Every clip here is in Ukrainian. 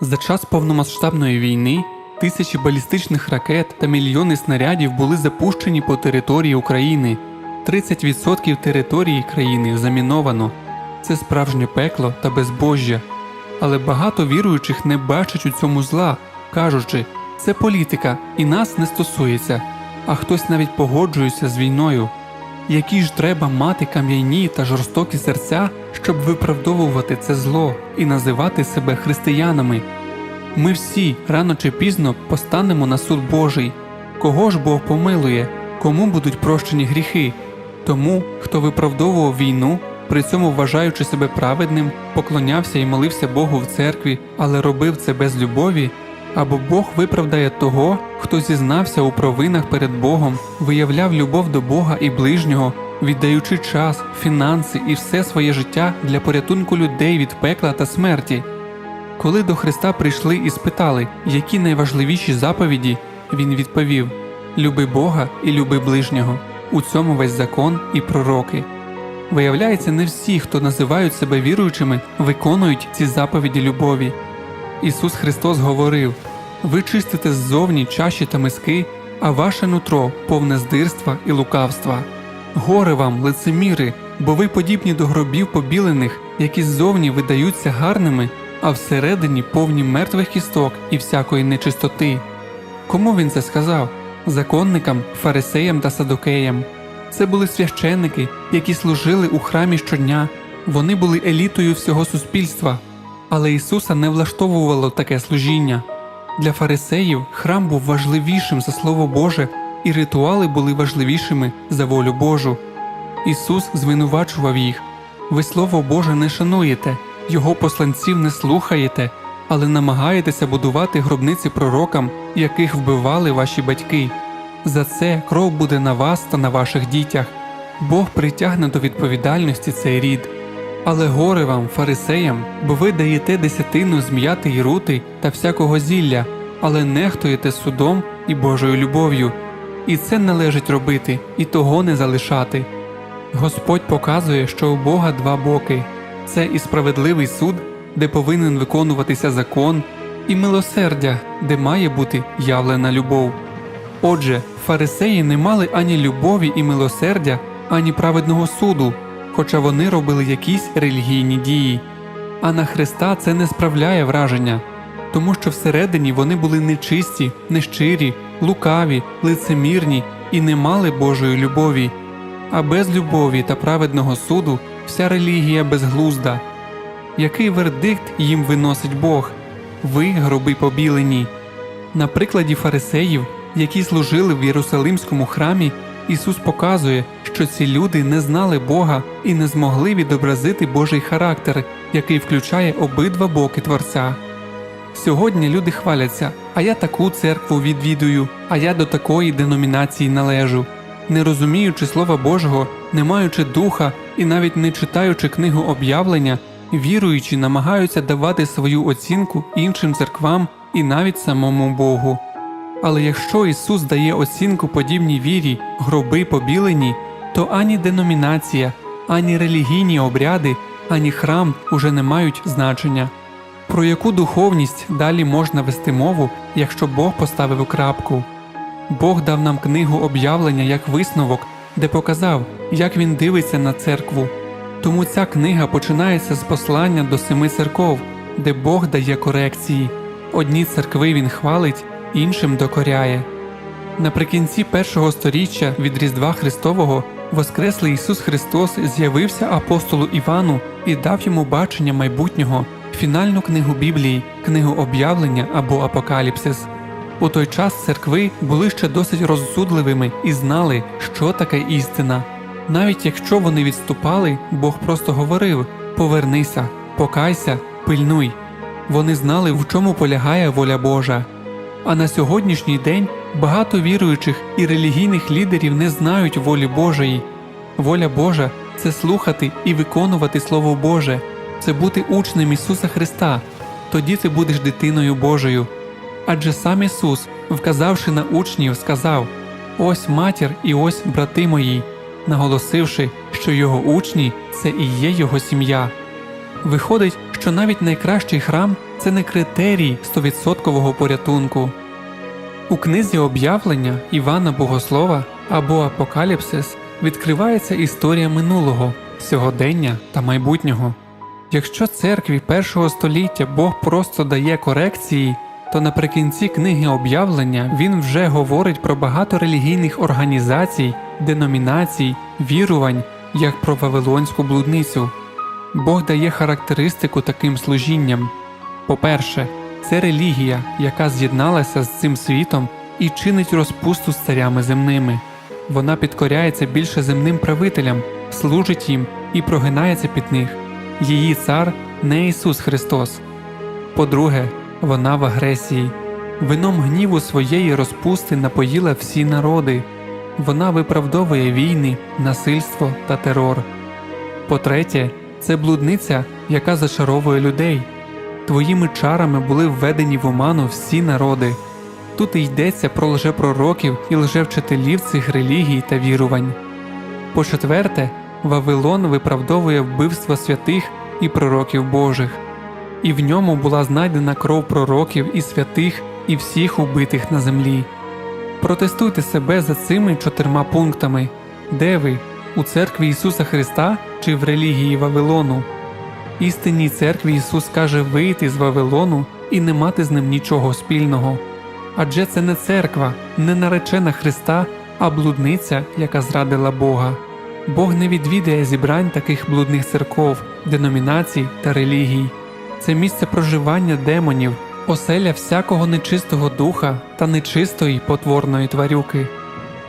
За час повномасштабної війни тисячі балістичних ракет та мільйони снарядів були запущені по території України. 30% території країни заміновано. Це справжнє пекло та безбожжя. Але багато віруючих не бачать у цьому зла, кажучи, це політика і нас не стосується, а хтось навіть погоджується з війною. Які ж треба мати кам'яні та жорстокі серця, щоб виправдовувати це зло і називати себе християнами? Ми всі рано чи пізно постанемо на суд Божий. Кого ж Бог помилує, кому будуть прощені гріхи? Тому, хто виправдовував війну, при цьому вважаючи себе праведним, поклонявся і молився Богу в церкві, але робив це без любові, або Бог виправдає того, хто зізнався у провинах перед Богом, виявляв любов до Бога і ближнього, віддаючи час, фінанси і все своє життя для порятунку людей від пекла та смерті. Коли до Христа прийшли і спитали, які найважливіші заповіді, Він відповів: Люби Бога і люби ближнього. У цьому весь закон і пророки. Виявляється, не всі, хто називають себе віруючими, виконують ці заповіді любові. Ісус Христос говорив: Ви чистите ззовні чаші та миски, а ваше нутро повне здирства і лукавства. Горе вам, лицеміри, бо ви подібні до гробів побілених, які ззовні видаються гарними, а всередині повні мертвих кісток і всякої нечистоти. Кому він це сказав? Законникам, фарисеям та садокеям. Це були священники, які служили у храмі щодня. Вони були елітою всього суспільства. Але Ісуса не влаштовувало таке служіння. Для фарисеїв храм був важливішим за Слово Боже, і ритуали були важливішими за волю Божу. Ісус звинувачував їх: ви Слово Боже не шануєте, Його посланців не слухаєте, але намагаєтеся будувати гробниці пророкам, яких вбивали ваші батьки. За це кров буде на вас та на ваших дітях. Бог притягне до відповідальності цей рід. Але горе вам, фарисеям, бо ви даєте десятину з м'яти й рути та всякого зілля, але нехтуєте судом і Божою любов'ю. І це належить робити, і того не залишати. Господь показує, що у Бога два боки це і справедливий суд, де повинен виконуватися закон, і милосердя, де має бути явлена любов. Отже, фарисеї не мали ані любові і милосердя, ані праведного суду, хоча вони робили якісь релігійні дії. А на Христа це не справляє враження, тому що всередині вони були нечисті, нещирі, лукаві, лицемірні і не мали Божої любові. А без любові та праведного суду вся релігія безглузда. Який вердикт їм виносить Бог? Ви гроби побілені. На прикладі фарисеїв, які служили в Єрусалимському храмі, Ісус показує, що ці люди не знали Бога і не змогли відобразити Божий характер, який включає обидва боки Творця. Сьогодні люди хваляться, а я таку церкву відвідую, а я до такої деномінації належу. Не розуміючи Слова Божого, не маючи духа і навіть не читаючи книгу об'явлення, віруючі намагаються давати свою оцінку іншим церквам і навіть самому Богу. Але якщо Ісус дає оцінку подібній вірі, гроби побілені, то ані деномінація, ані релігійні обряди, ані храм уже не мають значення. Про яку духовність далі можна вести мову, якщо Бог поставив крапку? Бог дав нам книгу об'явлення як висновок, де показав, як він дивиться на церкву. Тому ця книга починається з послання до семи церков, де Бог дає корекції. Одні церкви він хвалить, іншим докоряє. Наприкінці першого сторіччя від Різдва Христового Воскреслий Ісус Христос з'явився апостолу Івану і дав йому бачення майбутнього, фінальну книгу Біблії, книгу об'явлення або Апокаліпсис. У той час церкви були ще досить розсудливими і знали, що таке істина. Навіть якщо вони відступали, Бог просто говорив: повернися, покайся, пильнуй. Вони знали, в чому полягає воля Божа. А на сьогоднішній день багато віруючих і релігійних лідерів не знають волі Божої. Воля Божа це слухати і виконувати Слово Боже, це бути учнем Ісуса Христа. Тоді ти будеш дитиною Божою. Адже сам Ісус, вказавши на учнів, сказав: Ось матір і ось брати мої, наголосивши, що його учні це і є його сім'я. Виходить, що навіть найкращий храм це не критерій 100% порятунку. У книзі об'явлення Івана Богослова або Апокаліпсис відкривається історія минулого, сьогодення та майбутнього. Якщо церкві першого століття Бог просто дає корекції, то наприкінці книги об'явлення він вже говорить про багато релігійних організацій, деномінацій, вірувань, як про Вавилонську блудницю. Бог дає характеристику таким служінням. По-перше, це релігія, яка з'єдналася з цим світом і чинить розпусту з царями земними. Вона підкоряється більше земним правителям, служить їм і прогинається під них. Її цар не Ісус Христос. По-друге, вона в агресії. Вином гніву своєї розпусти напоїла всі народи. Вона виправдовує війни, насильство та терор. По-третє, це блудниця, яка зачаровує людей. Твоїми чарами були введені в оману всі народи. Тут і йдеться про лжепророків і лжевчителів цих релігій та вірувань. По четверте, Вавилон виправдовує вбивство святих і пророків Божих, і в ньому була знайдена кров пророків і святих і всіх убитих на землі. Протестуйте себе за цими чотирма пунктами де ви у церкві Ісуса Христа чи в релігії Вавилону. Істинній церкві Ісус каже вийти з Вавилону і не мати з ним нічого спільного. Адже це не церква, не наречена Христа, а блудниця, яка зрадила Бога. Бог не відвідає зібрань таких блудних церков, деномінацій та релігій. Це місце проживання демонів, оселя всякого нечистого духа та нечистої потворної тварюки.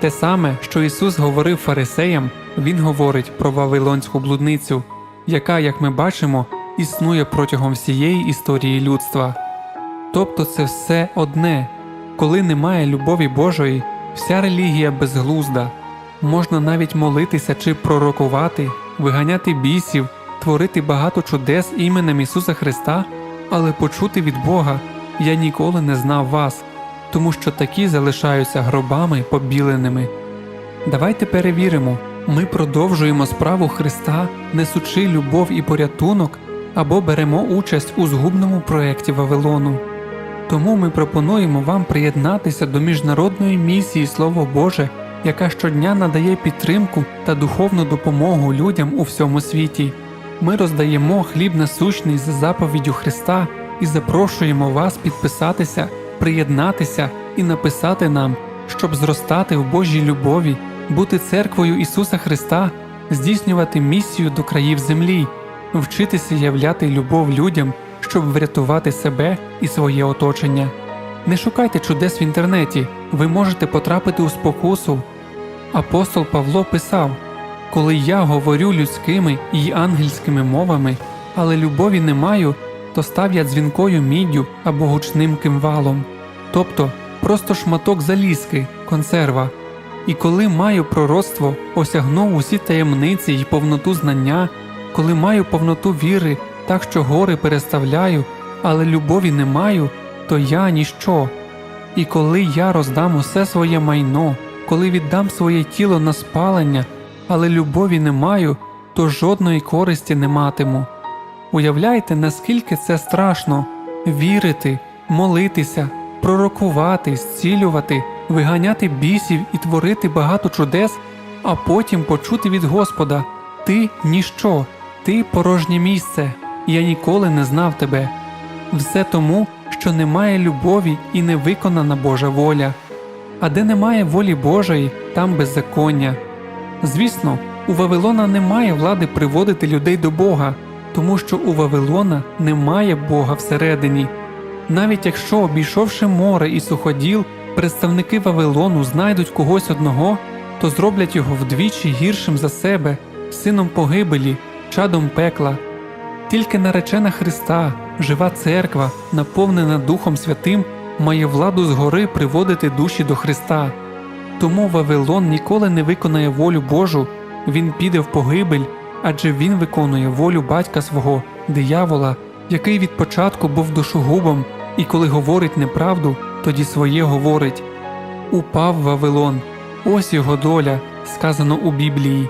Те саме, що Ісус говорив фарисеям, Він говорить про Вавилонську блудницю, яка, як ми бачимо, існує протягом всієї історії людства. Тобто це все одне, коли немає любові Божої, вся релігія безглузда, можна навіть молитися чи пророкувати, виганяти бісів, творити багато чудес іменем Ісуса Христа, але почути від Бога я ніколи не знав вас, тому що такі залишаються гробами побіленими. Давайте перевіримо, ми продовжуємо справу Христа, несучи любов і порятунок, або беремо участь у згубному проєкті Вавилону. Тому ми пропонуємо вам приєднатися до міжнародної місії Слово Боже, яка щодня надає підтримку та духовну допомогу людям у всьому світі. Ми роздаємо хліб насущний за заповіддю Христа і запрошуємо вас підписатися, приєднатися і написати нам, щоб зростати в Божій любові, бути церквою Ісуса Христа, здійснювати місію до країв землі, вчитися являти любов людям, щоб врятувати себе і своє оточення. Не шукайте чудес в інтернеті, ви можете потрапити у спокусу. Апостол Павло писав: Коли я говорю людськими і ангельськими мовами, але любові не маю, то став я дзвінкою міддю або гучним кимвалом, тобто просто шматок залізки, консерва. І коли маю пророцтво, осягнув усі таємниці й повноту знання, коли маю повноту віри, так що гори переставляю, але любові не маю, то я ніщо. І коли я роздам усе своє майно, коли віддам своє тіло на спалення, але любові не маю, то жодної користі не матиму. Уявляєте, наскільки це страшно вірити, молитися, пророкувати, зцілювати, виганяти бісів і творити багато чудес, а потім почути від Господа Ти ніщо, ти порожнє місце, я ніколи не знав тебе. Все тому, що немає любові і не виконана Божа воля. А де немає волі Божої, там беззаконня. Звісно, у Вавилона немає влади приводити людей до Бога, тому що у Вавилона немає Бога всередині. Навіть якщо, обійшовши море і суходіл, представники Вавилону знайдуть когось одного, то зроблять його вдвічі гіршим за себе, сином погибелі, чадом пекла. Тільки наречена Христа, жива церква, наповнена Духом Святим, має владу згори приводити душі до Христа. Тому Вавилон ніколи не виконає волю Божу, він піде в погибель, адже він виконує волю батька свого, диявола, який від початку був душогубом, і коли говорить неправду, тоді своє говорить. Упав Вавилон, ось його доля, сказано у Біблії.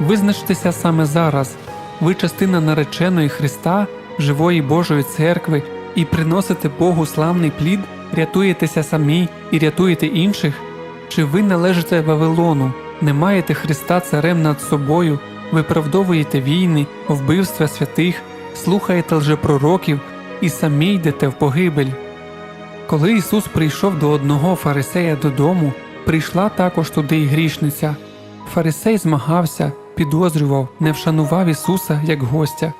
Визначтеся саме зараз. Ви частина нареченої Христа живої Божої церкви і приносите Богу славний плід, рятуєтеся самі і рятуєте інших? Чи ви належите Вавилону, не маєте Христа царем над собою, виправдовуєте війни, вбивства святих, слухаєте лжепророків і самі йдете в погибель? Коли Ісус прийшов до одного фарисея додому, прийшла також туди й грішниця. Фарисей змагався, підозрював, не вшанував Ісуса як гостя,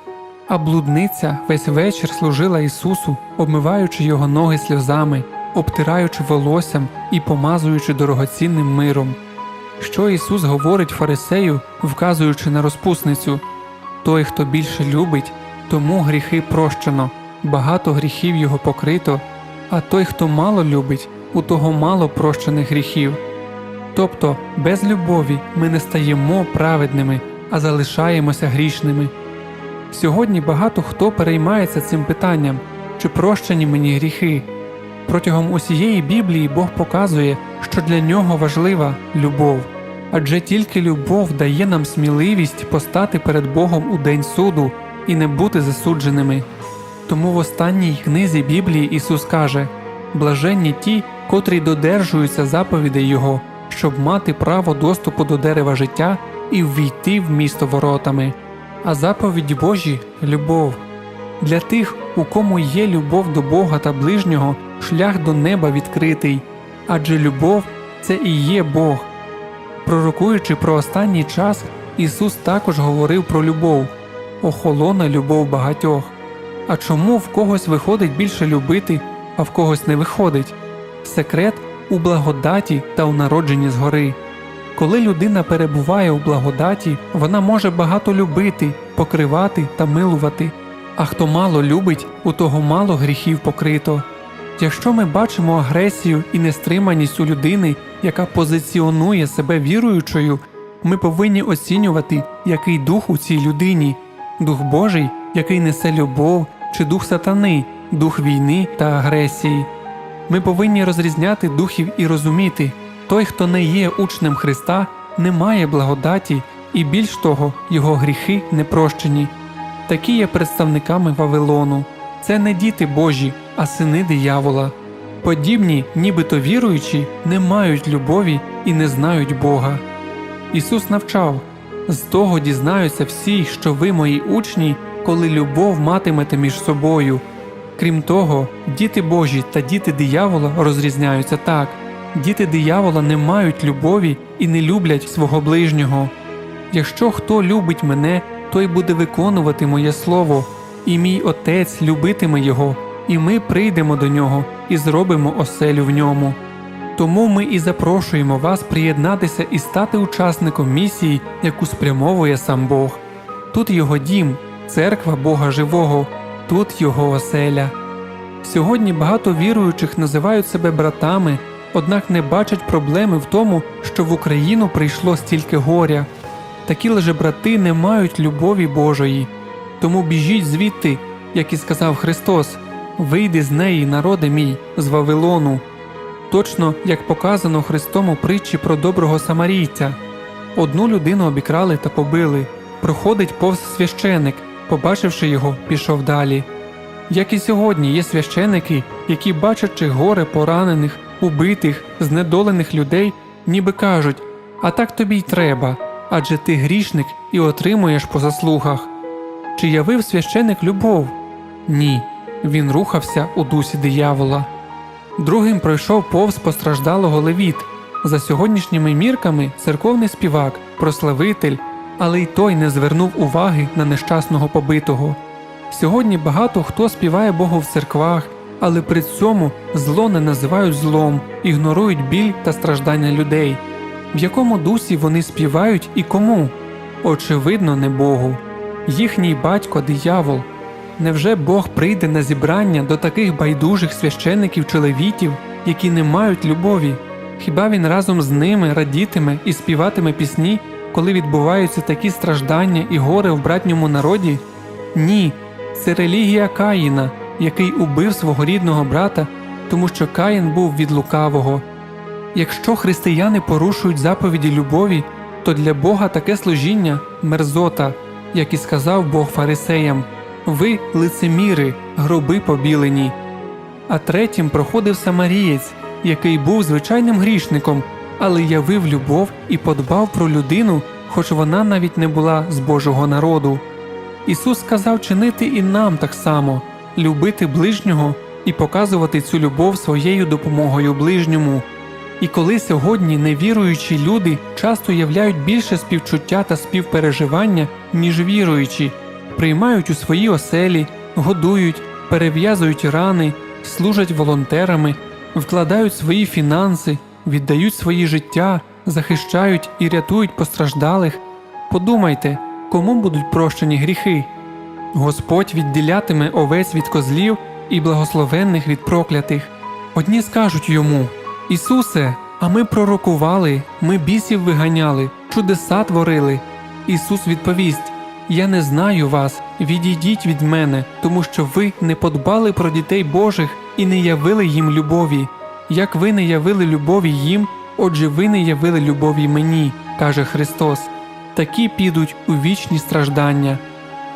а блудниця весь вечір служила Ісусу, обмиваючи його ноги сльозами, обтираючи волоссям і помазуючи дорогоцінним миром. Що Ісус говорить фарисею, вказуючи на розпусницю той, хто більше любить, тому гріхи прощено, багато гріхів його покрито, а той, хто мало любить, у того мало прощених гріхів. Тобто без любові ми не стаємо праведними, а залишаємося грішними. Сьогодні багато хто переймається цим питанням, чи прощені мені гріхи. Протягом усієї Біблії Бог показує, що для нього важлива любов, адже тільки любов дає нам сміливість постати перед Богом у день суду і не бути засудженими. Тому в останній книзі Біблії Ісус каже блаженні ті, котрі додержуються заповідей Його, щоб мати право доступу до дерева життя і ввійти в місто воротами. А заповіді Божі любов. Для тих, у кому є любов до Бога та ближнього, шлях до неба відкритий, адже любов це і є Бог. Пророкуючи про останній час, Ісус також говорив про любов, охолона любов багатьох. А чому в когось виходить більше любити, а в когось не виходить? Секрет у благодаті та у народженні згори. Коли людина перебуває у благодаті, вона може багато любити, покривати та милувати. А хто мало любить, у того мало гріхів покрито. Якщо ми бачимо агресію і нестриманість у людини, яка позиціонує себе віруючою, ми повинні оцінювати, який дух у цій людині дух Божий, який несе любов, чи дух сатани, дух війни та агресії. Ми повинні розрізняти духів і розуміти, той, хто не є учнем Христа, не має благодаті, і більш того, його гріхи не прощені. Такі є представниками Вавилону. Це не діти Божі, а сини диявола. Подібні, нібито віруючі, не мають любові і не знають Бога. Ісус навчав з того дізнаються всі, що ви мої учні, коли любов матимете між собою. Крім того, діти Божі та діти диявола розрізняються так діти диявола не мають любові і не люблять свого ближнього. Якщо хто любить мене, той буде виконувати моє слово, і мій Отець любитиме його, і ми прийдемо до нього і зробимо оселю в ньому. Тому ми і запрошуємо вас приєднатися і стати учасником місії, яку спрямовує сам Бог. Тут його дім, церква Бога Живого, тут його оселя. Сьогодні багато віруючих називають себе братами, однак не бачать проблеми в тому, що в Україну прийшло стільки горя. Такі лжебрати не мають любові Божої. Тому біжіть звідти, як і сказав Христос, вийди з неї, народи мій, з Вавилону. Точно як показано Христом у притчі про доброго самарійця. Одну людину обікрали та побили. Проходить повз священик, побачивши його, пішов далі. Як і сьогодні є священики, які, бачачи горе поранених, убитих, знедолених людей, ніби кажуть а так тобі й треба, адже ти грішник і отримуєш по заслугах. Чи явив священик любов? Ні, він рухався у дусі диявола. Другим пройшов повз постраждалого левіт. За сьогоднішніми мірками церковний співак, прославитель, але й той не звернув уваги на нещасного побитого. Сьогодні багато хто співає Богу в церквах, але при цьому зло не називають злом, ігнорують біль та страждання людей. В якому дусі вони співають і кому? Очевидно, не Богу. Їхній батько диявол. Невже Бог прийде на зібрання до таких байдужих священиків чи які не мають любові? Хіба він разом з ними радітиме і співатиме пісні, коли відбуваються такі страждання і горе в братньому народі? Ні, це релігія Каїна, який убив свого рідного брата, тому що Каїн був від лукавого. Якщо християни порушують заповіді любові, то для Бога таке служіння мерзота, як і сказав Бог фарисеям ви лицеміри, гроби побілені. А третім проходив самарієць, який був звичайним грішником, але явив любов і подбав про людину, хоч вона навіть не була з Божого народу. Ісус сказав чинити і нам так само любити ближнього і показувати цю любов своєю допомогою ближньому. І коли сьогодні невіруючі люди часто являють більше співчуття та співпереживання, ніж віруючі, приймають у свої оселі, годують, перев'язують рани, служать волонтерами, вкладають свої фінанси, віддають свої життя, захищають і рятують постраждалих, подумайте, кому будуть прощені гріхи. Господь відділятиме овець від козлів і благословенних від проклятих. Одні скажуть йому Ісусе, а ми пророкували, ми бісів виганяли, чудеса творили. Ісус відповість Я не знаю вас, відійдіть від мене, тому що ви не подбали про дітей Божих і не явили їм любові. Як ви не явили любові їм, отже ви не явили любові мені, каже Христос. Такі підуть у вічні страждання.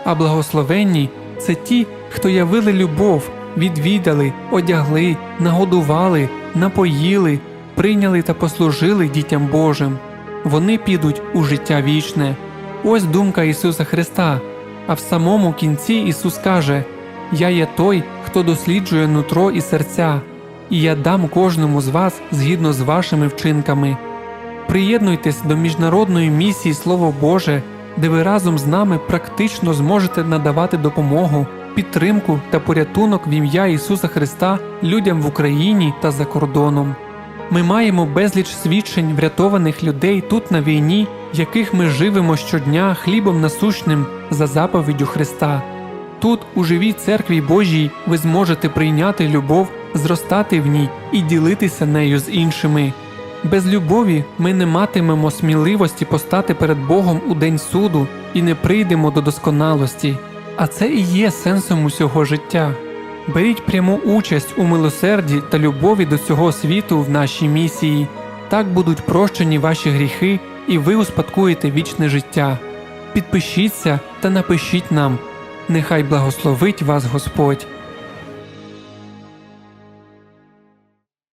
А благословенні це ті, хто явили любов, відвідали, одягли, нагодували, напоїли, прийняли та послужили дітям Божим. Вони підуть у життя вічне. Ось думка Ісуса Христа. А в самому кінці Ісус каже: Я є той, хто досліджує нутро і серця, і я дам кожному з вас згідно з вашими вчинками. Приєднуйтесь до міжнародної місії Слово Боже, де ви разом з нами практично зможете надавати допомогу, підтримку та порятунок в ім'я Ісуса Христа людям в Україні та за кордоном. Ми маємо безліч свідчень врятованих людей тут на війні, яких ми живемо щодня хлібом насущним за заповіддю Христа. Тут, у живій церкві Божій, ви зможете прийняти любов, зростати в ній і ділитися нею з іншими. Без любові ми не матимемо сміливості постати перед Богом у день суду і не прийдемо до досконалості. А це і є сенсом усього життя. Беріть пряму участь у милосерді та любові до цього світу в нашій місії. Так будуть прощені ваші гріхи, і ви успадкуєте вічне життя. Підпишіться та напишіть нам. Нехай благословить вас Господь.